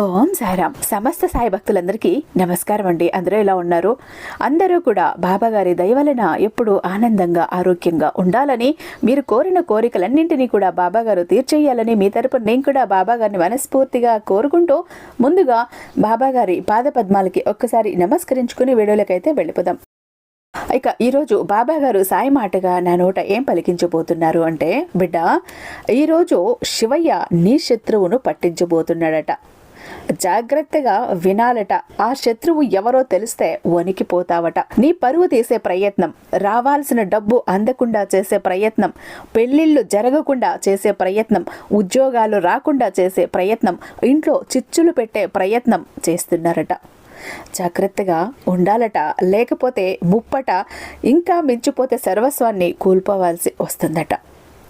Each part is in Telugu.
ఓం సాయిరామ్ సమస్త సాయి భక్తులందరికీ నమస్కారం అండి. అందరూ ఎలా ఉన్నారు? అందరూ కూడా బాబాగారి దయవలన ఎప్పుడు ఆనందంగా ఆరోగ్యంగా ఉండాలని మీరు కోరిన కోరికలన్నింటినీ కూడా బాబాగారు తీర్చేయాలని మీ తరపున నేను కూడా బాబాగారిని మనస్ఫూర్తిగా కోరుకుంటూ ముందుగా బాబాగారి పాదపద్మాలకి ఒక్కసారి నమస్కరించుకుని వీడియోలకైతే వెళ్ళిపోదాం. ఇక ఈరోజు బాబాగారు సాయి మాటగా నా నోట ఏం పలికించబోతున్నారు అంటే బిడ్డ ఈరోజు శివయ్య నీ శత్రువును పట్టించబోతున్నాడట. జాగ్రత్తగా వినాలట. ఆ శత్రువు ఎవరో తెలిస్తే వణికిపోతావట. నీ పరువు తీసే ప్రయత్నం రావాల్సిన డబ్బు అందకుండా చేసే ప్రయత్నం పెళ్ళిళ్ళు జరగకుండా చేసే ప్రయత్నం ఉద్యోగాలు రాకుండా చేసే ప్రయత్నం ఇంట్లో చిచ్చులు పెట్టే ప్రయత్నం చేస్తున్నారట. జాగ్రత్తగా ఉండాలట. లేకపోతే ముప్పట ఇంకా మించిపోతే సర్వస్వాన్ని కోల్పోవాల్సి వస్తుందట.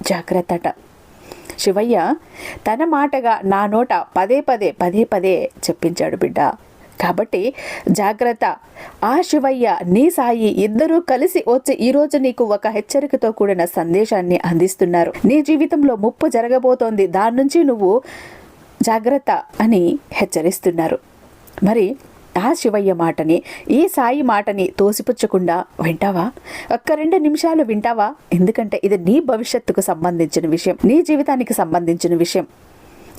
జాగ్రత్త శివయ్య తన మాటగా నా నోట పదే పదే పదే పదే చెప్పించాడు బిడ్డ. కాబట్టి జాగ్రత్త. ఆ శివయ్య నీ సాయి ఇద్దరూ కలిసి వచ్చి ఈరోజు నీకు ఒక హెచ్చరికతో కూడిన సందేశాన్ని అందిస్తున్నారు. నీ జీవితంలో ముప్పు జరగబోతోంది. దాని నుంచి నువ్వు జాగ్రత్త అని హెచ్చరిస్తున్నారు. మరి ఆ శివయ్య మాటని ఈ సాయి మాటని తోసిపుచ్చకుండా వింటావా? ఒక్క రెండు నిమిషాలు వింటావా? ఎందుకంటే ఇది నీ భవిష్యత్తుకు సంబంధించిన విషయం నీ జీవితానికి సంబంధించిన విషయం.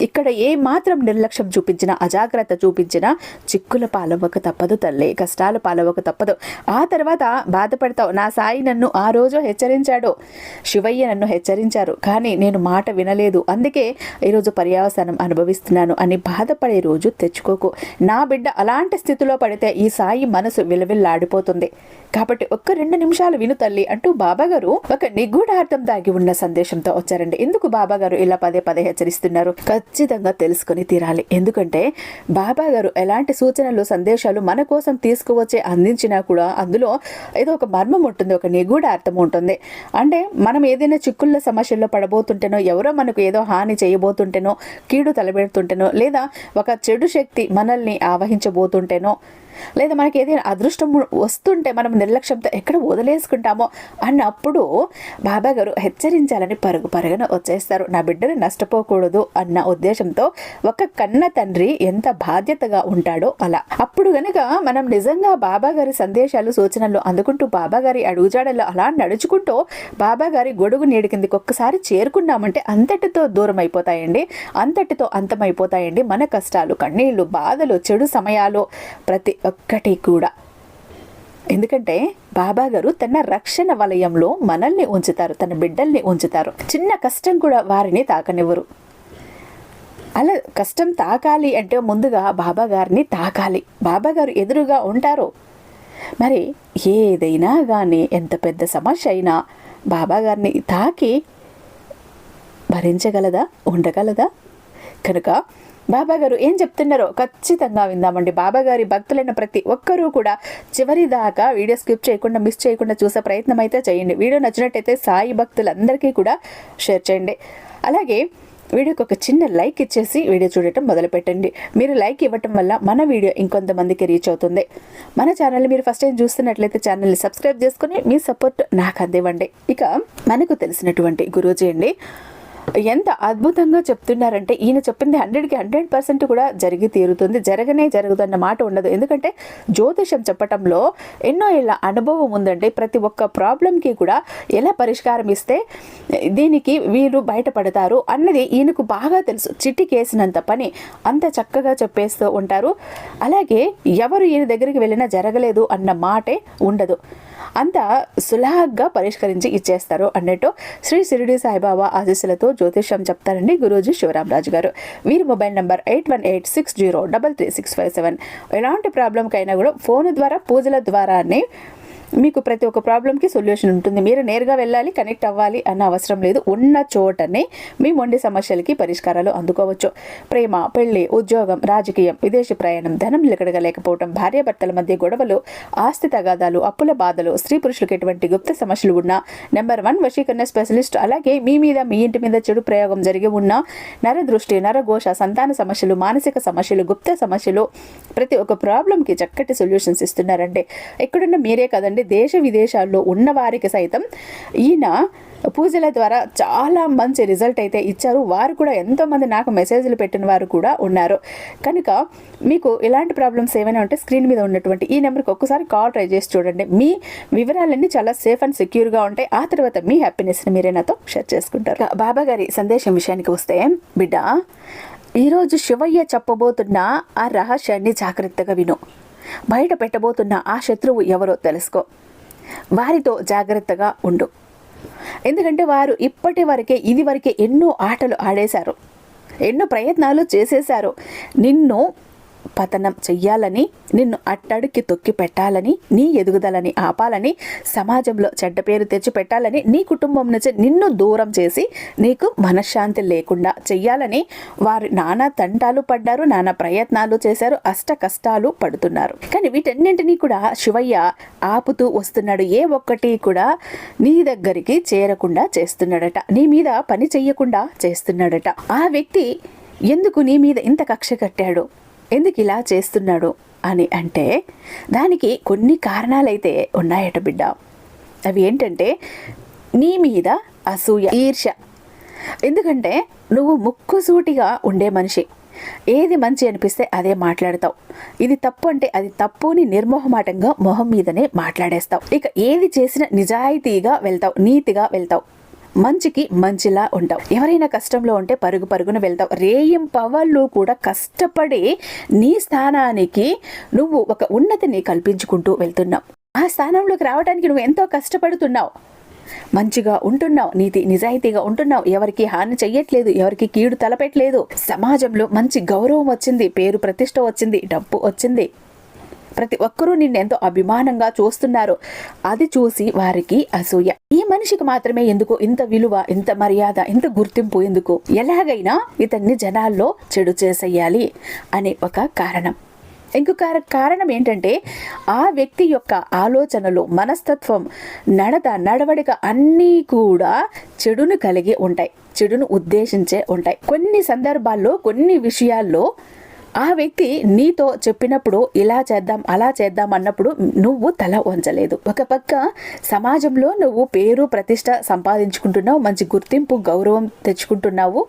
ఇక్కడ ఏ మాత్రం నిర్లక్ష్యం చూపించినా అజాగ్రత్త చూపించినా చిక్కుల పాలవ్వక తప్పదు తల్లి కష్టాల పాలవ్వక తప్పదు. ఆ తర్వాత బాధపడతావు నా సాయి నన్ను ఆ రోజు హెచ్చరించాడు. శివయ్య నన్ను హెచ్చరించారు కానీ నేను మాట వినలేదు. అందుకే ఈరోజు పర్యావసానం అనుభవిస్తున్నాను అని బాధపడే రోజు తెచ్చుకోకు. నా బిడ్డ అలాంటి స్థితిలో పడితే ఈ సాయి మనసు విలవిల్లాడిపోతుంది. కాబట్టి ఒక్క రెండు నిమిషాలు విను తల్లి అంటూ బాబాగారు ఒక నిగూఢార్థం దాగి ఉన్న సందేశంతో వచ్చారండి. ఎందుకు బాబాగారు ఇలా పదే పదే హెచ్చరిస్తున్నారు? ఖచ్చితంగా తెలుసుకొని తీరాలి. ఎందుకంటే బాబా గారు ఎలాంటి సూచనలు సందేశాలు మన కోసం తీసుకువచ్చి అందించినా కూడా అందులో ఏదో ఒక మర్మం ఉంటుంది ఒక నిగూఢ అర్థం ఉంటుంది. అంటే మనం ఏదైనా చిక్కుళ్ళ సమస్యల్లో పడబోతుంటేనో ఎవరో మనకు ఏదో హాని చేయబోతుంటేనో కీడు తలబెడుతుంటేనో లేదా ఒక చెడు శక్తి మనల్ని ఆవహించబోతుంటేనో లేదా మనకి ఏదైనా అదృష్టం వస్తుంటే మనం నిర్లక్ష్యంతో ఎక్కడ వదిలేసుకుంటామో అన్నప్పుడు బాబా గారు హెచ్చరించాలని పరుగు పరుగున వచ్చేస్తారు. నా బిడ్డను నష్టపోకూడదు అన్న ఉద్దేశంతో ఒక కన్న తండ్రి ఎంత బాధ్యతగా ఉంటాడో అలా. అప్పుడు గనక మనం నిజంగా బాబా గారి సందేశాలు సూచనలు అందుకుంటూ బాబా గారి అడుగుజాడల్లో అలా నడుచుకుంటూ బాబా గారి గొడుగు నీడి కిందకి ఒక్కసారి చేరుకున్నామంటే అంతటితో దూరం అయిపోతాయండి అంతటితో అంతమైపోతాయండి మన కష్టాలు కన్నీళ్ళు బాధలు చెడు సమయాలు ప్రతి ఒక్కటి కూడా. ఎందుకంటే బాబా గారు తన రక్షణ వలయంలో మనల్ని ఉంచుతారు తన బిడ్డల్ని ఉంచుతారు. చిన్న కష్టం కూడా వారిని తాకనివ్వరు. అలా కష్టం తాకాలి అంటే ముందుగా బాబా గారిని తాకాలి. బాబా గారు ఎదురుగా ఉంటారు. మరి ఏదైనా కానీ ఎంత పెద్ద సమస్య అయినా బాబా గారిని తాకి భరించగలదా ఉండగలదా? కనుక బాబా గారు ఏం చెప్తున్నారో ఖచ్చితంగా విందామండి. బాబా గారి భక్తులైన ప్రతి ఒక్కరూ కూడా చివరి దాకా వీడియో స్కిప్ చేయకుండా మిస్ చేయకుండా చూసే ప్రయత్నం అయితే చేయండి. వీడియో నచ్చినట్టయితే సాయి భక్తులందరికీ కూడా షేర్ చేయండి. అలాగే వీడియోకి ఒక చిన్న లైక్ ఇచ్చేసి వీడియో చూడటం మొదలుపెట్టండి. మీరు లైక్ ఇవ్వటం వల్ల మన వీడియో ఇంకొంతమందికి రీచ్ అవుతుంది. మన ఛానల్ని మీరు ఫస్ట్ టైం చూస్తున్నట్లయితే ఛానల్ని సబ్స్క్రైబ్ చేసుకుని మీ సపోర్ట్ నాకు అందివ్వండి. ఇక మనకు తెలిసినటువంటి గురూజీ అండి. ఎంత అద్భుతంగా చెప్తున్నారంటే ఈయన చెప్పింది హండ్రెడ్కి హండ్రెడ్ పర్సెంట్ కూడా జరిగి తీరుతుంది. జరగనే జరుగుతున్న మాట ఉండదు. ఎందుకంటే జ్యోతిషం చెప్పటంలో ఎన్నో ఇలా అనుభవం ఉందండి. ప్రతి ఒక్క ప్రాబ్లంకి కూడా ఎలా పరిష్కారం ఇస్తే దీనికి వీరు బయటపడతారు అన్నది ఈయనకు బాగా తెలుసు. చిట్టికేసినంత పని అంత చక్కగా చెప్పేస్తూ ఉంటారు. అలాగే ఎవరు ఈయన దగ్గరికి వెళ్ళినా జరగలేదు అన్న మాటే ఉండదు. అంత సులభంగా పరిష్కరించి ఇచ్చేస్తారు అన్నట్టు శ్రీ షిరిడి సాయిబాబా ఆశీస్సులతో జ్యోతిష్యం చెప్తారండి గురూజీ శివరామరాజు గారు. వీరి mobile number eight one eight six zero double three six five seven. ఎలాంటి ప్రాబ్లంకైనా కూడా ఫోన్ ద్వారా పూజల ద్వారానే మీకు ప్రతి ఒక్క ప్రాబ్లంకి సొల్యూషన్ ఉంటుంది. మీరు నేరుగా వెళ్ళాలి కనెక్ట్ అవ్వాలి అన్న అవసరం లేదు. ఉన్న చోటనే మీ మొండి సమస్యలకి పరిష్కారాలు అందుకోవచ్చు. ప్రేమ పెళ్ళి ఉద్యోగం రాజకీయం విదేశీ ప్రయాణం ధనం లేకపోవడం భార్యాభర్తల మధ్య గొడవలు ఆస్తి తగాదాలు అప్పుల బాధలు స్త్రీ పురుషులకు ఎటువంటి గుప్త సమస్యలు ఉన్నా నెంబర్ వన్ వశీకరణ స్పెషలిస్ట్ అలాగే మీ మీద మీ ఇంటి మీద చెడు ప్రయోగం జరిగి ఉన్న నర దృష్టి నరఘోష సంతాన సమస్యలు మానసిక సమస్యలు గుప్త సమస్యలు ప్రతి ఒక్క ప్రాబ్లంకి చక్కటి సొల్యూషన్స్ ఇస్తున్నారండి ఎక్కడున్న మీరే కదండి. కాదండి దేశ విదేశాల్లో ఉన్నవారికి సైతం ఈయన పూజల ద్వారా చాలా మంచి రిజల్ట్ అయితే ఇచ్చారు. వారు కూడా ఎంతోమంది నాకు మెసేజ్లు పెట్టిన వారు కూడా ఉన్నారు. కనుక మీకు ఇలాంటి ప్రాబ్లమ్స్ ఏమైనా ఉంటే స్క్రీన్ మీద ఉన్నటువంటి ఈ నెంబర్కి ఒక్కసారి కాల్ ట్రై చేసి చూడండి. మీ వివరాలన్నీ చాలా సేఫ్ అండ్ సెక్యూర్గా ఉంటాయి. ఆ తర్వాత మీ హ్యాపీనెస్ని మీరే నాతో షేర్ చేసుకుంటారు. బాబా గారి సందేశం విషయానికి వస్తే బిడ్డ ఈరోజు శివయ్య చెప్పబోతున్న ఆ రహస్యాన్ని జాగ్రత్తగా విను. బయట పెట్టబోతున్న ఆ శత్రువు ఎవరో తెలుసుకో. వారితో జాగ్రత్తగా ఉండు. ఎందుకంటే వారు ఇప్పటి వరకే ఇది వరకే ఎన్నో ఆటలు ఆడేశారు. ఎన్నో ప్రయత్నాలు చేసేశారు. నిన్ను పతనం చెయ్యాలని నిన్ను అట్టడికి తొక్కి పెట్టాలని నీ ఎదుగుదలని ఆపాలని సమాజంలో చెడ్డ పేరు తెచ్చి పెట్టాలని నీ కుటుంబం నుంచి నిన్ను దూరం చేసి నీకు మనశ్శాంతి లేకుండా చెయ్యాలని వారు నానా తంటాలు పడ్డారు నానా ప్రయత్నాలు చేశారు అష్ట కష్టాలు పడుతున్నారు. కానీ వీటన్నింటినీ కూడా శివయ్య ఆపుతూ వస్తున్నాడు. ఏ ఒక్కటి కూడా నీ దగ్గరికి చేరకుండా చేస్తున్నాడట. నీ మీద పని చెయ్యకుండా చేస్తున్నాడట. ఆ వ్యక్తి ఎందుకు నీ మీద ఇంత కక్ష కట్టాడు? ఎందుకు ఇలా చేస్తున్నాడు అని అంటే దానికి కొన్ని కారణాలైతే ఉన్నాయట బిడ్డ. అవి ఏంటంటే నీ మీద అసూయ ఈర్ష్య ఎందుకంటే నువ్వు ముక్కుసూటిగా ఉండే మనిషి. ఏది మంచి అనిపిస్తే అదే మాట్లాడతావు. ఇది తప్పు అంటే అది తప్పుని నిర్మోహమాటంగా మొహం మీదనే మాట్లాడేస్తావు. ఇక ఏది చేసినా నిజాయితీగా వెళ్తావు నీతిగా వెళ్తావు. మంచికి మంచిలా ఉంటావు. ఎవరైనా కష్టంలో ఉంటే పరుగు పరుగున వెళ్తావు. రేయం పవళ్ళు కూడా కష్టపడి నీ స్థానానికి నువ్వు ఒక ఉన్నతిని కల్పించుకుంటూ వెళ్తున్నావు. ఆ స్థానంలోకి రావడానికి నువ్వు ఎంతో కష్టపడుతున్నావు. మంచిగా ఉంటున్నావు. నీతి నిజాయితీగా ఉంటున్నావు. ఎవరికి హాని చెయ్యట్లేదు. ఎవరికి కీడు తలపెట్టలేదు. సమాజంలో మంచి గౌరవం వచ్చింది. పేరు ప్రతిష్ట వచ్చింది. డబ్బు వచ్చింది. ప్రతి ఒక్కరూ నిన్ను ఎంతో అభిమానంగా చూస్తున్నారు. అది చూసి వారికి అసూయ. ఈ మనిషికి మాత్రమే ఎందుకు? ఇంత విలువ ఇంత మర్యాద ఇంత గుర్తింపు ఎందుకు? ఎలాగైనా ఇతన్ని జనాల్లో చెడు చేసేయాలి అనే ఒక కారణం. ఇంకొక కారణం ఏంటంటే ఆ వ్యక్తి యొక్క ఆలోచనలు మనస్తత్వం నడత నడవడిక అన్నీ కూడా చెడును కలిగి ఉంటాయి చెడును ఉద్దేశించే ఉంటాయి. కొన్ని సందర్భాల్లో కొన్ని విషయాల్లో ఆ వ్యక్తి నీతో చెప్పినప్పుడు ఇలా చేద్దాం అలా చేద్దాం అన్నప్పుడు నువ్వు తల వంచలేదు. ఒక పక్క సమాజంలో నువ్వు పేరు ప్రతిష్ట సంపాదించుకుంటున్నావు మంచి గుర్తింపు గౌరవం తెచ్చుకుంటున్నావు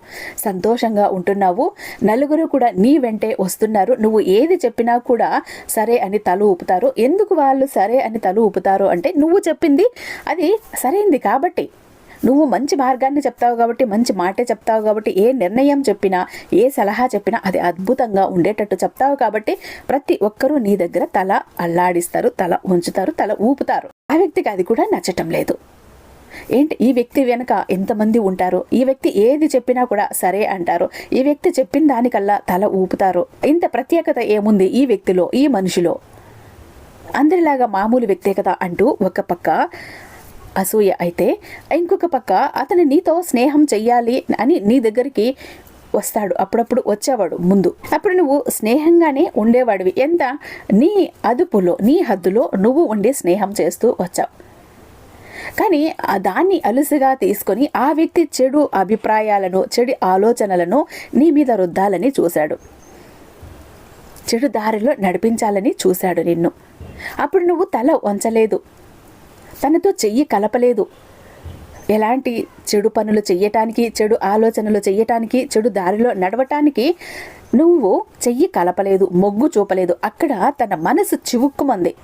సంతోషంగా ఉంటున్నావు నలుగురు కూడా నీ వెంటే వస్తున్నారు నువ్వు ఏది చెప్పినా కూడా సరే అని తల ఊపుతారు. ఎందుకు వాళ్ళు సరే అని తల ఊపుతారు అంటే నువ్వు చెప్పింది అది సరైంది కాబట్టి. నువ్వు మంచి మార్గాన్ని చెప్తావు కాబట్టి మంచి మాటే చెప్తావు కాబట్టి ఏ నిర్ణయం చెప్పినా ఏ సలహా చెప్పినా అది అద్భుతంగా ఉండేటట్టు చెప్తావు కాబట్టి ప్రతి ఒక్కరూ నీ దగ్గర తల అల్లాడిస్తారు తల ఉంచుతారు తల ఊపుతారు. ఆ వ్యక్తికి అది కూడా నచ్చటం లేదు. ఏంటి? ఈ వ్యక్తి వెనక ఎంతమంది ఉంటారు ఈ వ్యక్తి ఏది చెప్పినా కూడా సరే అంటారు. ఈ వ్యక్తి చెప్పిన దానికల్లా తల ఊపుతారు. ఇంత ప్రత్యేకత ఏముంది ఈ వ్యక్తిలో ఈ మనిషిలో? అందరిలాగా మామూలు వ్యక్తే కదా అంటూ ఒక పక్క అసూయ అయితే ఇంకొక పక్క అతను నీతో స్నేహం చెయ్యాలి అని నీ దగ్గరికి వస్తాడు. అప్పుడప్పుడు వచ్చేవాడు ముందు. అప్పుడు నువ్వు స్నేహంగానే ఉండేవాడివి. ఎంత? నీ అదుపులో నీ హద్దులో నువ్వు ఉండి స్నేహం చేస్తూ వచ్చావు. కానీ ఆ దాన్ని అలుసుగా తీసుకొని ఆ వ్యక్తి చెడు అభిప్రాయాలను చెడు ఆలోచనలను నీ మీద రుద్దాలని చూశాడు. చెడు దారిలో నడిపించాలని చూశాడు నిన్ను. అప్పుడు నువ్వు తల వంచలేదు. తనతో చెయ్యి కలపలేదు. ఎలాంటి చెడు పనులు చెయ్యటానికి చెడు ఆలోచనలు చెయ్యటానికి చెడు దారిలో నడవటానికి నువ్వు చెయ్యి కలపలేదు మొగ్గు చూపలేదు. అక్కడ తన మనసు చివుక్కుమంది.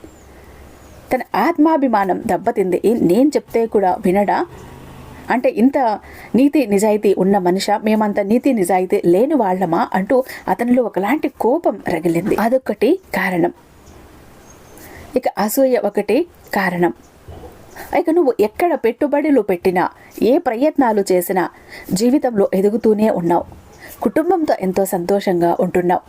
తన ఆత్మాభిమానం దెబ్బతింది. నేను చెప్తే కూడా వినడా? అంటే ఇంత నీతి నిజాయితీ ఉన్న మనిష మేమంత నీతి నిజాయితీ లేని వాళ్ళమా? అంటూ అతనిలో ఒకలాంటి కోపం రగిలింది. అదొకటి కారణం. ఇక అసూయ ఒకటి కారణం. ఇక నువ్వు ఎక్కడ పెట్టుబడులు పెట్టినా ఏ ప్రయత్నాలు చేసినా జీవితంలో ఎదుగుతూనే ఉన్నావు. కుటుంబంతో ఎంతో సంతోషంగా ఉంటున్నావు.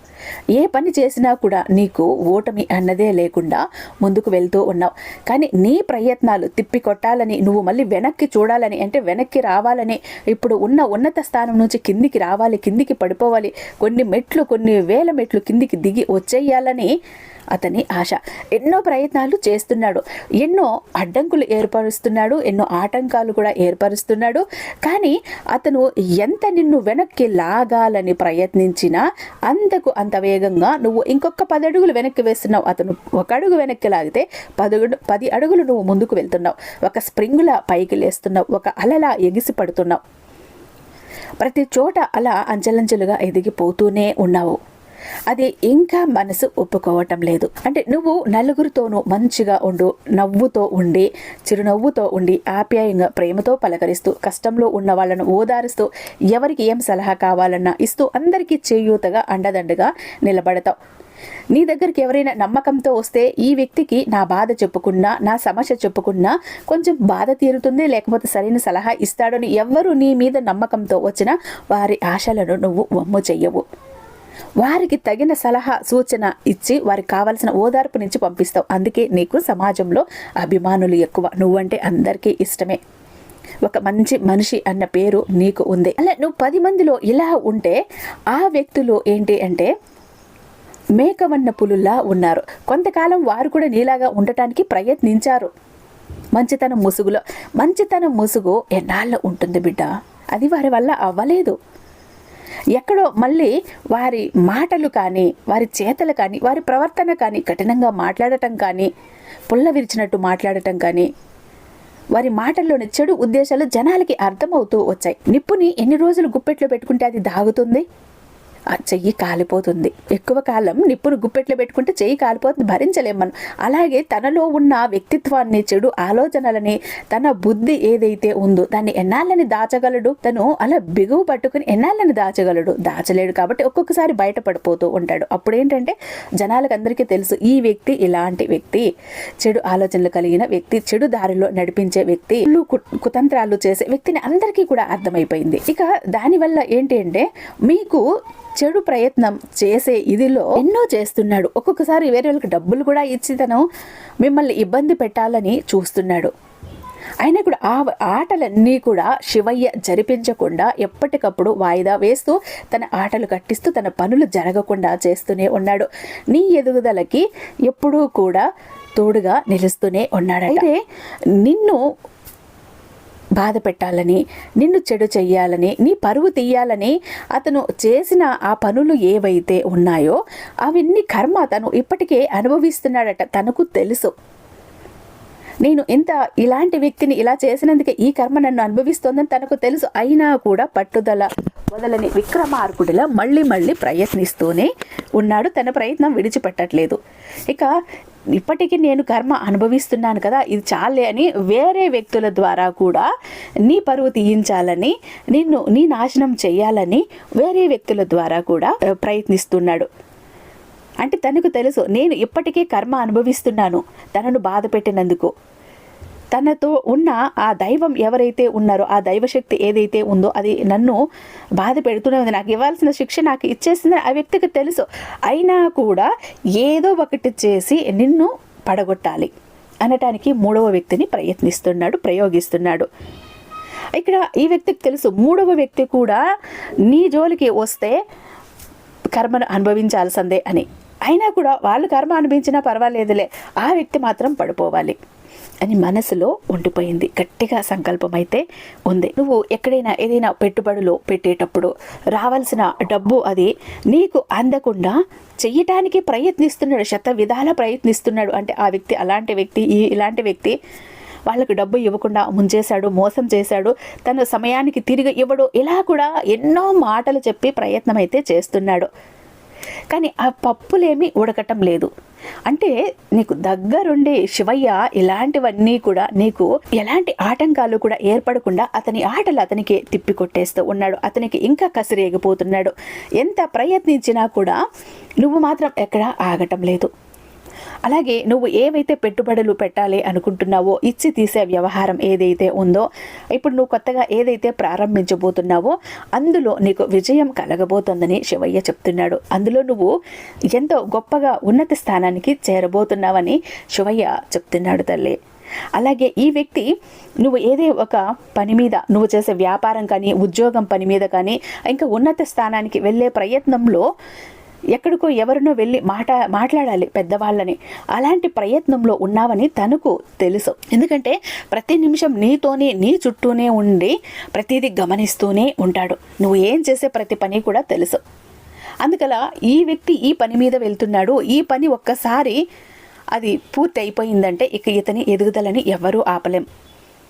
ఏ పని చేసినా కూడా నీకు ఓటమి అన్నదే లేకుండా ముందుకు వెళ్తూ ఉన్నావు. కానీ నీ ప్రయత్నాలు తిప్పి కొట్టాలని నువ్వు మళ్ళీ వెనక్కి చూడాలని అంటే వెనక్కి రావాలని ఇప్పుడు ఉన్న ఉన్నత స్థానం నుంచి కిందికి రావాలి కిందికి పడిపోవాలి. కొన్ని మెట్లు కొన్ని వేల మెట్లు కిందికి దిగి వచ్చేయాలని అతని ఆశ. ఎన్నో ప్రయత్నాలు చేస్తున్నాడు. ఎన్నో అడ్డంకులు ఏర్పరుస్తున్నాడు. ఎన్నో ఆటంకాలు కూడా ఏర్పరుస్తున్నాడు. కానీ అతను ఎంత నిన్ను వెనక్కి లాగాలని ప్రయత్నించినా అంతకు అంత వేగంగా నువ్వు ఇంకొక పది అడుగులు వెనక్కి వేస్తున్నావు. అతను ఒక అడుగు వెనక్కి లాగితే పది పది అడుగులు నువ్వు ముందుకు వెళ్తున్నావు. ఒక స్ప్రింగులా పైకి లేస్తున్నావు. ఒక అలలా ఎగిసి పడుతున్నావు. ప్రతి చోట అలా అంచెలంచెలుగా ఎదిగిపోతూనే ఉన్నావు. అది ఇంకా మనసు ఒప్పుకోవటం లేదు. అంటే నువ్వు నలుగురితోనూ మంచిగా ఉండు నవ్వుతో ఉండి చిరునవ్వుతో ఉండి ఆప్యాయంగా ప్రేమతో పలకరిస్తూ కష్టంలో ఉన్న వాళ్ళను ఓదారుస్తూ ఎవరికి ఏం సలహా కావాలన్నా ఇస్తూ అందరికీ చేయూతగా అండదండగా నిలబడతావు. నీ దగ్గరికి ఎవరైనా నమ్మకంతో వస్తే ఈ వ్యక్తికి నా బాధ చెప్పుకున్నా నా సమస్య చెప్పుకున్నా కొంచెం బాధ తీరుతుంది లేకపోతే సరైన సలహా ఇస్తాడని ఎవ్వరు నీ మీద నమ్మకంతో వచ్చినా వారి ఆశలను నువ్వు వమ్ము చెయ్యవు. వారికి తగిన సలహా సూచన ఇచ్చి వారికి కావలసిన ఓదార్పు నుంచి పంపిస్తావు. అందుకే నీకు సమాజంలో అభిమానులు ఎక్కువ. నువ్వంటే అందరికీ ఇష్టమే. ఒక మంచి మనిషి అన్న పేరు నీకు ఉంది. అలా నువ్వు పది మందిలో ఇలా ఉంటే ఆ వ్యక్తులు ఏంటి అంటే మేకవన్న పులుల్లా ఉన్నారు. కొంతకాలం వారు కూడా నీలాగా ఉండటానికి ప్రయత్నించారు. మంచితనం ముసుగులో. మంచితనం ముసుగు ఎన్నాళ్ళు ఉంటుంది బిడ్డ? అది వారి వల్ల అవ్వలేదు. ఎక్కడో మళ్ళీ వారి మాటలు కానీ వారి చేతలు కానీ వారి ప్రవర్తన కానీ కఠినంగా మాట్లాడటం కానీ పుల్ల విరిచినట్టు మాట్లాడటం కానీ వారి మాటల్లోని చెడు ఉద్దేశాలు జనాలకి అర్థమవుతూ వచ్చాయి. నిప్పుని ఎన్ని రోజులు గుప్పెట్లో పెట్టుకుంటే అది దాగుతుంది? చెయ్యి కాలిపోతుంది. ఎక్కువ కాలం నిప్పును గుప్పెట్లో పెట్టుకుంటే చెయ్యి కాలిపోతుంది భరించలేం మనం. అలాగే తనలో ఉన్న వ్యక్తిత్వాన్ని చెడు ఆలోచనలని తన బుద్ధి ఏదైతే ఉందో దాన్ని ఎన్నాళ్ళని దాచగలడు? తను అలా బిగువు పట్టుకుని ఎన్నాళ్ళని దాచగలడు? దాచలేడు కాబట్టి ఒక్కొక్కసారి బయటపడిపోతూ ఉంటాడు. అప్పుడు ఏంటంటే జనాలకు అందరికీ తెలుసు ఈ వ్యక్తి ఇలాంటి వ్యక్తి చెడు ఆలోచనలు కలిగిన వ్యక్తి చెడు దారిలో నడిపించే వ్యక్తి కుతంత్రాలు చేసే వ్యక్తిని అందరికీ కూడా అర్థమైపోయింది. ఇక దానివల్ల ఏంటి అంటే మీకు చెడు ప్రయత్నం చేసే ఇదిలో ఎన్నో చేస్తున్నాడు. ఒక్కొక్కసారి వేరే వాళ్ళకి డబ్బులు కూడా ఇచ్చి తను మిమ్మల్ని ఇబ్బంది పెట్టాలని చూస్తున్నాడు. అయినా కూడా ఆ ఆటలన్నీ కూడా శివయ్య జరిపించకుండా ఎప్పటికప్పుడు వాయిదా వేస్తూ తన ఆటలు కట్టిస్తూ తన పనులు జరగకుండా చేస్తూనే ఉన్నాడు. నీ ఎదుగుదలకి ఎప్పుడూ కూడా తోడుగా నిలుస్తూనే ఉన్నాడు అయితే నిన్ను బాధ పెట్టాలని నిన్ను చెడు చెయ్యాలని నీ పరువు తీయాలని అతను చేసిన ఆ పనులు ఏవైతే ఉన్నాయో అవన్నీ కర్మ తను ఇప్పటికే అనుభవిస్తున్నాడట తనకు తెలుసు. నేను ఇంత ఇలాంటి వ్యక్తిని ఇలా చేసినందుకే ఈ కర్మ నన్ను అనుభవిస్తోందని తనకు తెలుసు. అయినా కూడా పట్టుదల వదలని విక్రమార్కుడిలా మళ్ళీ మళ్ళీ ప్రయత్నిస్తూనే ఉన్నాడు. తన ప్రయత్నం విడిచిపెట్టట్లేదు. ఇక ఇప్పటికీ నేను కర్మ అనుభవిస్తున్నాను కదా ఇది చాలే అని వేరే వ్యక్తుల ద్వారా కూడా నీ పరువు తీయించాలని నిన్ను నీ నాశనం చేయాలని వేరే వ్యక్తుల ద్వారా కూడా ప్రయత్నిస్తున్నాడు. అంటే తనకు తెలుసు నేను ఇప్పటికే కర్మ అనుభవిస్తున్నాను తనను బాధ పెట్టినందుకు. తనతో ఉన్న ఆ దైవం ఎవరైతే ఉన్నారో ఆ దైవశక్తి ఏదైతే ఉందో అది నన్ను బాధ పెడుతూనే ఉంది. నాకు ఇవ్వాల్సిన శిక్ష నాకు ఇచ్చేసిందని ఆ వ్యక్తికి తెలుసు. అయినా కూడా ఏదో ఒకటి చేసి నిన్ను పడగొట్టాలి అనటానికి మూడవ వ్యక్తిని ప్రయత్నిస్తున్నాడు ప్రయోగిస్తున్నాడు. ఇక్కడ ఈ వ్యక్తికి తెలుసు. మూడవ వ్యక్తి కూడా నీ జోలికి వస్తే కర్మను అనుభవించాల్సిందే అని. అయినా కూడా వాళ్ళు కర్మ అనుభవించినా పర్వాలేదులే. ఆ వ్యక్తి మాత్రం పడిపోవాలి. అని మనసులో ఉండిపోయింది. గట్టిగా సంకల్పం అయితే ఉంది. నువ్వు ఎక్కడైనా ఏదైనా పెట్టుబడులు పెట్టేటప్పుడు రావాల్సిన డబ్బు అది నీకు అందకుండా చెయ్యటానికి ప్రయత్నిస్తున్నాడు శత విధాల ప్రయత్నిస్తున్నాడు. అంటే ఆ వ్యక్తి అలాంటి వ్యక్తి ఈ ఇలాంటి వ్యక్తి వాళ్ళకు డబ్బు ఇవ్వకుండా ముంచేశాడు మోసం చేశాడు తన సమయానికి తిరిగి ఇవ్వడు ఇలా కూడా ఎన్నో మాటలు చెప్పి ప్రయత్నం అయితే చేస్తున్నాడు. కానీ ఆ పప్పులేమీ ఉడకటం లేదు. అంటే నీకు దగ్గరుండే శివయ్య ఇలాంటివన్నీ కూడా నీకు ఎలాంటి ఆటంకాలు కూడా ఏర్పడకుండా అతని ఆటలు అతనికి తిప్పి కొట్టేస్తూ ఉన్నాడు. అతనికి ఇంకా కసిరేగిపోతున్నాడు. ఎంత ప్రయత్నించినా కూడా నువ్వు మాత్రం ఎక్కడా ఆగటం లేదు. అలాగే నువ్వు ఏవైతే పెట్టుబడులు పెట్టాలి అనుకుంటున్నావో ఇచ్చి తీసే వ్యవహారం ఏదైతే ఉందో ఇప్పుడు నువ్వు కొత్తగా ఏదైతే ప్రారంభించబోతున్నావో అందులో నీకు విజయం కలగబోతోందని శివయ్య చెప్తున్నాడు. అందులో నువ్వు ఎంతో గొప్పగా ఉన్నత స్థానానికి చేరబోతున్నావని శివయ్య చెప్తున్నాడు తల్లి. అలాగే ఈ వ్యక్తి నువ్వు ఏదే ఒక పని మీద నువ్వు చేసే వ్యాపారం కానీ ఉద్యోగం పని మీద కానీ ఇంకా ఉన్నత స్థానానికి వెళ్ళే ప్రయత్నంలో ఎక్కడికో ఎవరినో వెళ్ళి మాట మాట్లాడాలి పెద్దవాళ్ళని. అలాంటి ప్రయత్నంలో ఉన్నావని తనకు తెలుసు. ఎందుకంటే ప్రతి నిమిషం నీతోనే నీ చుట్టూనే ఉండి ప్రతిదీ గమనిస్తూనే ఉంటాడు. నువ్వు ఏం చేసే ప్రతి పని కూడా తెలుసు. అందుకలా ఈ వ్యక్తి ఈ పని మీద వెళ్తున్నాడు. ఈ పని ఒక్కసారి అది పూర్తి అయిపోయిందంటే ఇక ఇతని ఎదుగుదలని ఎవ్వరూ ఆపలేం.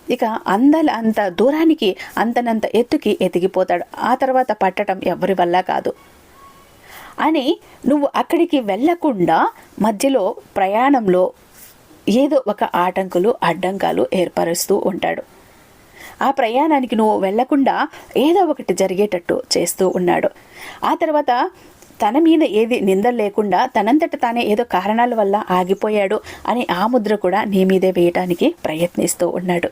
ఇక అందల అంత దూరానికి అంతనంత ఎత్తుకి ఎదిగిపోతాడు. ఆ తర్వాత పట్టడం ఎవరి వల్ల కాదు. అని నువ్వు అక్కడికి వెళ్ళకుండా మధ్యలో ప్రయాణంలో ఏదో ఒక ఆటంకులు అడ్డంకాలు ఏర్పరుస్తూ ఉంటాడు. ఆ ప్రయాణానికి నువ్వు వెళ్ళకుండా ఏదో ఒకటి జరిగేటట్టు చేస్తూ ఉన్నాడు. ఆ తర్వాత తన మీద ఏది నింద లేకుండా తనంతట తానే ఏదో కారణాల వల్ల ఆగిపోయాడు అని ఆ ముద్ర కూడా నీ మీదే వేయటానికి ప్రయత్నిస్తూ ఉన్నాడు.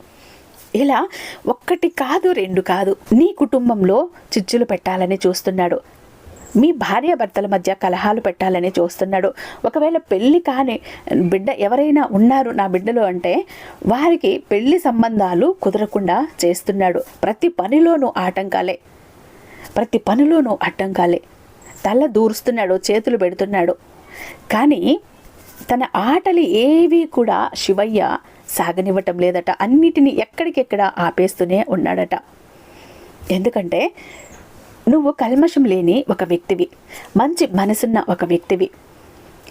ఇలా ఒక్కటి కాదు రెండు కాదు నీ కుటుంబంలో చిచ్చులు పెట్టాలని చూస్తున్నాడు. మీ భార్యాభర్తల మధ్య కలహాలు పెట్టాలని చూస్తున్నాడు. ఒకవేళ పెళ్ళి కాని బిడ్డ ఎవరైనా ఉన్నారు నా బిడ్డలు అంటే వారికి పెళ్ళి సంబంధాలు కుదరకుండా చేస్తున్నాడు. ప్రతి పనిలోనూ ఆటంకాలే. ప్రతి పనిలోనూ ఆటంకాలే. తల దూరుస్తున్నాడు చేతులు పెడుతున్నాడు. కానీ తన ఆటలు ఏవి కూడా శివయ్య సాగనివ్వటం లేదట. అన్నిటినీ ఎక్కడికెక్కడ ఆపేస్తూనే ఉన్నాడట. ఎందుకంటే నువ్వు కల్మషం లేని ఒక వ్యక్తివి. మంచి మనసున్న ఒక వ్యక్తివి.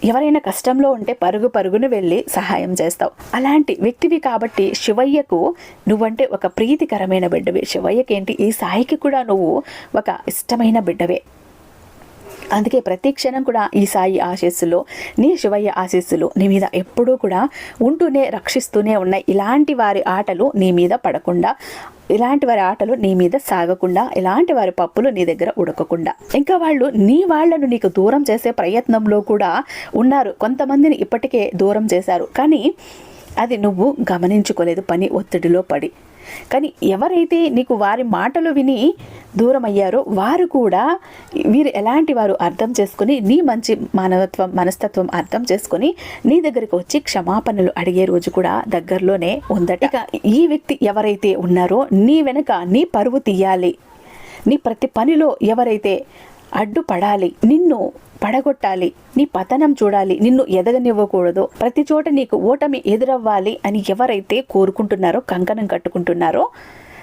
ఎవరైనా కష్టంలో ఉంటే పరుగు పరుగును వెళ్ళి సహాయం చేస్తావు. అలాంటి వ్యక్తివి కాబట్టి శివయ్యకు నువ్వంటే ఒక ప్రీతికరమైన బిడ్డవి. శివయ్యకేంటి? ఈ సాయికి కూడా నువ్వు ఒక ఇష్టమైన బిడ్డవే. అందుకే ప్రతి క్షణం కూడా ఈ సాయి ఆశీస్సులో నీ శివయ్య ఆశీస్సులు నీ మీద ఎప్పుడూ కూడా ఉంటూనే రక్షిస్తూనే ఉన్నాయి ఇలాంటి వారి ఆటలు నీ మీద పడకుండా ఇలాంటి వారి ఆటలు నీ మీద సాగకుండా ఇలాంటి వారి పప్పులు నీ దగ్గర ఉడకకుండా. ఇంకా వాళ్ళు నీ వాళ్ళను నీకు దూరం చేసే ప్రయత్నంలో కూడా ఉన్నారు. కొంతమందిని ఇప్పటికే దూరం చేశారు. కానీ అది నువ్వు గమనించుకోలేదు. పని ఒత్తిడిలో పడి. కానీ ఎవరైతే నీకు వారి మాటలు విని దూరం అయ్యారో వారు కూడా వీరు ఎలాంటి వారు అర్థం చేసుకుని నీ మంచి మానవత్వం మనస్తత్వం అర్థం చేసుకుని నీ దగ్గరికి వచ్చి క్షమాపణలు అడిగే రోజు కూడా దగ్గరలోనే ఉందట. ఇక ఈ వ్యక్తి ఎవరైతే ఉన్నారో నీ వెనక నీ పరువు తీయాలి. నీ ప్రతి పనిలో ఎవరైతే అడ్డుపడాలి. నిన్ను పడగొట్టాలి. నీ పతనం చూడాలి. నిన్ను ఎదగనివ్వకూడదు. ప్రతి చోట నీకు ఓటమి ఎదురవ్వాలి అని ఎవరైతే కోరుకుంటున్నారో కంకణం కట్టుకుంటున్నారో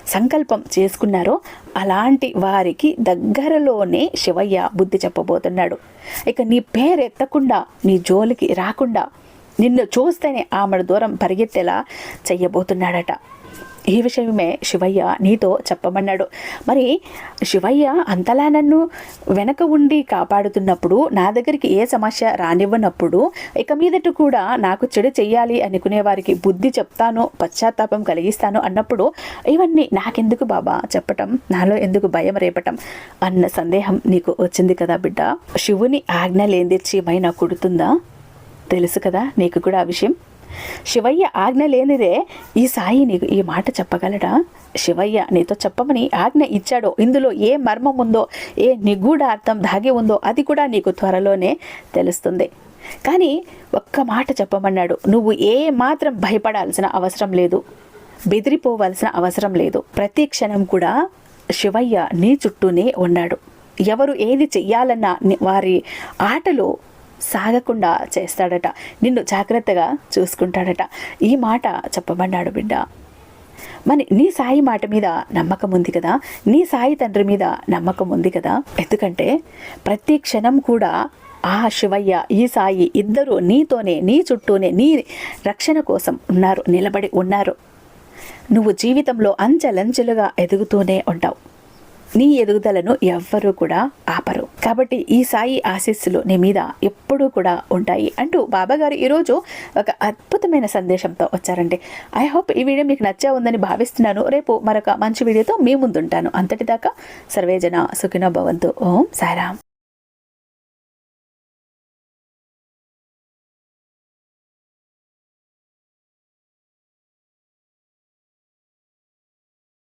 సంకల్పం చేసుకున్నారో అలాంటి వారికి దగ్గరలోనే శివయ్య బుద్ధి చెప్పబోతున్నాడు. ఇక నీ పేరెత్తకుండా నీ జోలికి రాకుండా నిన్ను చూస్తేనే ఆమె దూరం పరిగెత్తేలా చెయ్యబోతున్నాడట ఈ విషయమే శివయ్య నీతో చెప్పమన్నాడు. మరి శివయ్య అంతలా నన్ను వెనక ఉండి కాపాడుతున్నప్పుడు నా దగ్గరికి ఏ సమస్య రానివ్వనప్పుడు ఇక మీదట కూడా నాకు చెడు చెయ్యాలి అనుకునే వారికి బుద్ధి చెప్తాను పశ్చాత్తాపం కలిగిస్తాను అన్నప్పుడు ఇవన్నీ నాకెందుకు బాబా చెప్పటం? నాలో ఎందుకు భయం రేపటం? అన్న సందేహం నీకు వచ్చింది కదా బిడ్డ? శివుని ఆజ్ఞ లేందిర్చి నాకు కుడుతుందా? తెలుసు కదా నీకు కూడా ఆ విషయం? శివయ్య ఆజ్ఞ లేనిదే ఈ సాయి నీకు ఈ మాట చెప్పగలడా? శివయ్య నీతో చెప్పమని ఆజ్ఞ ఇచ్చాడో? ఇందులో ఏ మర్మం ఉందో ఏ నిగూఢ అర్థం దాగి ఉందో అది కూడా నీకు త్వరలోనే తెలుస్తుంది. కానీ ఒక్క మాట చెప్పమన్నాడు. నువ్వు ఏ మాత్రం భయపడాల్సిన అవసరం లేదు. బెదిరిపోవాల్సిన అవసరం లేదు. ప్రతి క్షణం కూడా శివయ్య నీ చుట్టూనే ఉన్నాడు. ఎవరు ఏది చెయ్యాలన్నా వారి ఆటలో సాగకుండా చేస్తాడట. నిన్ను జాగ్రత్తగా చూసుకుంటాడట. ఈ మాట చెప్పబడ్డాడు బిడ్డ. మరి నీ సాయి మాట మీద నమ్మకం ఉంది కదా? నీ సాయి తండ్రి మీద నమ్మకం ఉంది కదా? ఎందుకంటే ప్రతి క్షణం కూడా ఆ శివయ్య ఈ సాయి ఇద్దరు నీతోనే నీ చుట్టూనే నీ రక్షణ కోసం ఉన్నారు నిలబడి ఉన్నారు. నువ్వు జీవితంలో అంచెలంచెలుగా ఎదుగుతూనే ఉంటావు. నీ ఎదుగుదలను ఎవ్వరూ కూడా ఆపరు. కాబట్టి ఈ సాయి ఆశీస్సులు నీ మీద ఎప్పుడూ కూడా ఉంటాయి అంటూ బాబాగారు ఈరోజు ఒక అద్భుతమైన సందేశంతో వచ్చారండి. ఐ హోప్ ఈ వీడియో మీకు నచ్చా ఉందని భావిస్తున్నాను. రేపు మరొక మంచి వీడియోతో మీ ముందుంటాను. అంతటిదాకా సర్వేజన సుఖిన భవంతు. ఓం సారాం